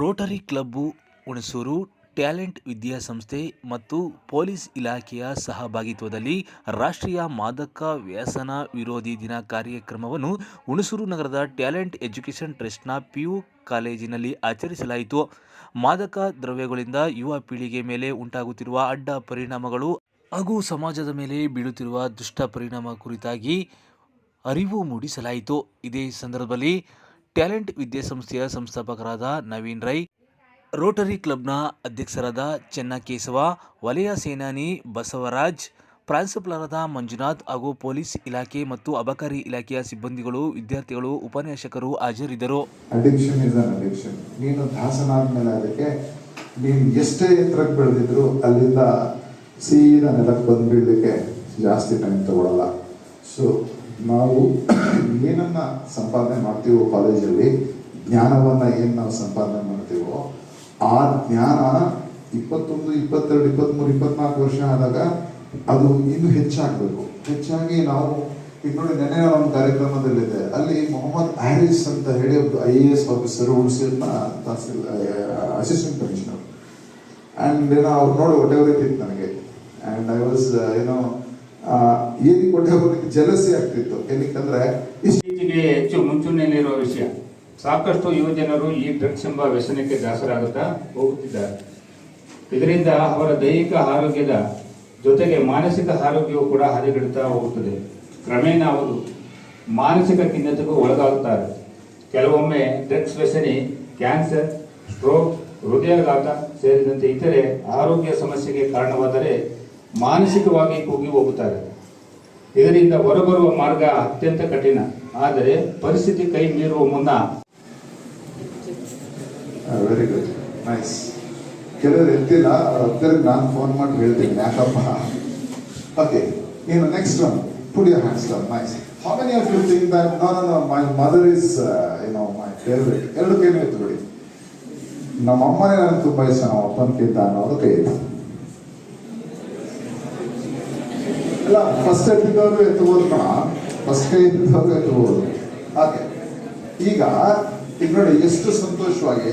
Rotary club, Hunsur talent ವಿದ್ಯಾಸಂಸ್ಥೆ ಮತ್ತು police ಇಲಾಖೆಯ ಸಹಭಾಗಿತ್ವದಲ್ಲಿ ರಾಷ್ಟ್ರೀಯ ಮಾದಕ ವ್ಯಸನ ವಿರೋಧಿ ದಿನ ಕಾರ್ಯಕ್ರಮವನ್ನು ಹುಣಸೂರು ನಗರದ ಟ್ಯಾಲೆಂಟ್ ಎಜುಕೇಷನ್ ಟ್ರಸ್ಟ್ನ ಪಿಯು ಕಾಲೇಜಿನಲ್ಲಿ ಆಚರಿಸಲಾಯಿತು. ಮಾದಕ ದ್ರವ್ಯಗಳಿಂದ ಯುವ ಪೀಳಿಗೆ ಮೇಲೆ ಉಂಟಾಗುತ್ತಿರುವ ಅಡ್ಡ ಪರಿಣಾಮಗಳು ಹಾಗೂ ಸಮಾಜದ ಮೇಲೆ ಬೀಳುತ್ತಿರುವ ದುಷ್ಟ ಪರಿಣಾಮ ಕುರಿತಾಗಿ ಅರಿವು ಮೂಡಿಸಲಾಯಿತು. ಇದೇ ಸಂದರ್ಭದಲ್ಲಿ ಟ್ಯಾಲೆಂಟ್ ವಿದ್ಯಾಸಂಸ್ಥೆಯ ಸಂಸ್ಥಾಪಕರಾದ ನವೀನ್ ರೈ, ರೋಟರಿ ಕ್ಲಬ್ನ ಅಧ್ಯಕ್ಷರಾದ ಚೆನ್ನಕೇಶವ, ವಲಯ ಸೇನಾನಿ ಬಸವರಾಜ್, ಪ್ರಾಂಶುಪಾಲರಾದ ಮಂಜುನಾಥ್ ಹಾಗೂ ಪೊಲೀಸ್ ಇಲಾಖೆ ಮತ್ತು ಅಬಕಾರಿ ಇಲಾಖೆಯ ಸಿಬ್ಬಂದಿಗಳು, ವಿದ್ಯಾರ್ಥಿಗಳು, ಉಪನ್ಯಾಸಕರು ಹಾಜರಿದ್ದರು. ಇಸ್ ಅದಕ್ಕೆ ನೀನು ಎಷ್ಟೇ ಎತ್ತರಕ್ಕೆ ಬೆಳೆದಿದ್ರು ಅಲ್ಲಿಂದ ಸೀದಾ ನೆಲಕ್ಕೆ ಬಂದು ಬೀಳಲಿಕ್ಕೆ ಜಾಸ್ತಿ ಟೈಮ್ ತಗೊಳ್ಳಲ್ಲ ಸೊ ನಾವು ಏನನ್ನ ಸಂಪಾದನೆ ಮಾಡ್ತೀವೋ ಕಾಲೇಜಲ್ಲಿ, ಜ್ಞಾನವನ್ನ ಏನು ನಾವು ಸಂಪಾದನೆ ಮಾಡ್ತೀವೋ, ಆ ಜ್ಞಾನ ಇಪ್ಪತ್ತೊಂದು, ಇಪ್ಪತ್ತೆರಡು, ಇಪ್ಪತ್ತ್ಮೂರು ಇಪ್ಪತ್ನಾಲ್ಕು ವರ್ಷ ಆದಾಗ ಅದು ಇನ್ನೂ ಹೆಚ್ಚಾಗಬೇಕು. ಹೆಚ್ಚಾಗಿ ನಾವು, ಈಗ ನೋಡಿ ನೆನೆ ಒಂದು ಕಾರ್ಯಕ್ರಮದಲ್ಲಿದೆ ಅಲ್ಲಿ ಮೊಹಮ್ಮದ್ ಹ್ಯಾರಿಸ್ ಅಂತ ಹೇಳಿ ಒಬ್ಬ ಐ ಎ ಎಸ್ ಆಫೀಸರ್ ಉಳಿಸಿದ್ನ ತಹಸೀಲ್ ಅಸಿಸ್ಟೆಂಟ್ ಕಮಿಷನರ್ ಆ್ಯಂಡ್ ಏನೋ ಅವ್ರು ನೋಡಿ ಹೊಟ್ಟೆ ಉರಿತಿತ್ತು ನನಗೆ. ಆ್ಯಂಡ್ ಐ ವಾಸ್ ಏನೋ ಏನಕ್ಕೆ ಹೊಟ್ಟೆ ಹೋಗೋದಕ್ಕೆ ಜಲಸಿ ಆಗ್ತಿತ್ತು. ಏನಕ್ಕಂದ್ರೆ ಇಷ್ಟು ಇತ್ತೀಚೆಗೆ ಹೆಚ್ಚು ಮುಂಚೂಣಿಯಲ್ಲಿರುವ ವಿಷಯ. ಸಾಕಷ್ಟು ಯುವಜನರು ಈ ಡ್ರಗ್ಸ್ ಎಂಬ ವ್ಯಸನಕ್ಕೆ ದಾಸರಾಗುತ್ತಾ ಹೋಗುತ್ತಿದ್ದಾರೆ. ಇದರಿಂದ ಅವರ ದೈಹಿಕ ಆರೋಗ್ಯದ ಜೊತೆಗೆ ಮಾನಸಿಕ ಆರೋಗ್ಯವು ಕೂಡ ಹದಗೆಡುತ್ತಾ ಹೋಗುತ್ತದೆ. ಕ್ರಮೇಣ ಅವರು ಮಾನಸಿಕ ಖಿನ್ನತೆಗೂ ಒಳಗಾಗುತ್ತಾರೆ. ಕೆಲವೊಮ್ಮೆ ಡ್ರಗ್ಸ್ ವ್ಯಸನಿ, ಕ್ಯಾನ್ಸರ್, ಸ್ಟ್ರೋಕ್, ಹೃದಯಾಘಾತ ಸೇರಿದಂತೆ ಇತರೆ ಆರೋಗ್ಯ ಸಮಸ್ಯೆಗೆ ಕಾರಣವಾದರೆ ಮಾನಸಿಕವಾಗಿ ಕುಗ್ಗಿ ಹೋಗುತ್ತಾರೆ. ಇದರಿಂದ ಹೊರಬರುವ ಮಾರ್ಗ ಅತ್ಯಂತ ಕಠಿಣ. ಆದರೆ ಪರಿಸ್ಥಿತಿ ಕೈ ಮೀರುವ ಮುನ್ನ. ವೆರಿ ಗುಡ್ ನೈಸ್ ಕೆಲವರು ಎತ್ತಿಲ್ಲ ಅವ್ರಿಗೆ ನಾನು ಫೋನ್ ಮಾಡಿ ಹೇಳ್ತೀನಿ, ಯಾಕಪ್ಪ? ಓಕೆ ಏನು next one put your hands down nice how many of you think that no no no my mother is ಏನೋ ಮೈ ಫೇವ್ರೇಟ್ ಎರಡು ಇತ್ತು ಬಿಡಿ ನಮ್ಮ ಅಮ್ಮನೇ ನನಗೆ ತುಂಬ ಇಷ್ಟ, ನಮ್ಮ ಅಪ್ಪನಕ್ಕಿಂತ ಅನ್ನೋದು ಕೈ ಇತ್ತು ಅಲ್ಲ ಫಸ್ಟ್ ಎತ್ತಿದ್ದವರು ಎತ್ತಬಹುದು ಕಣ. ಫಸ್ಟ್ ಎತ್ತಬಹುದು ಹಾಗೆ. ಈಗ ಈಗ ನೋಡಿ ಎಷ್ಟು ಸಂತೋಷವಾಗಿ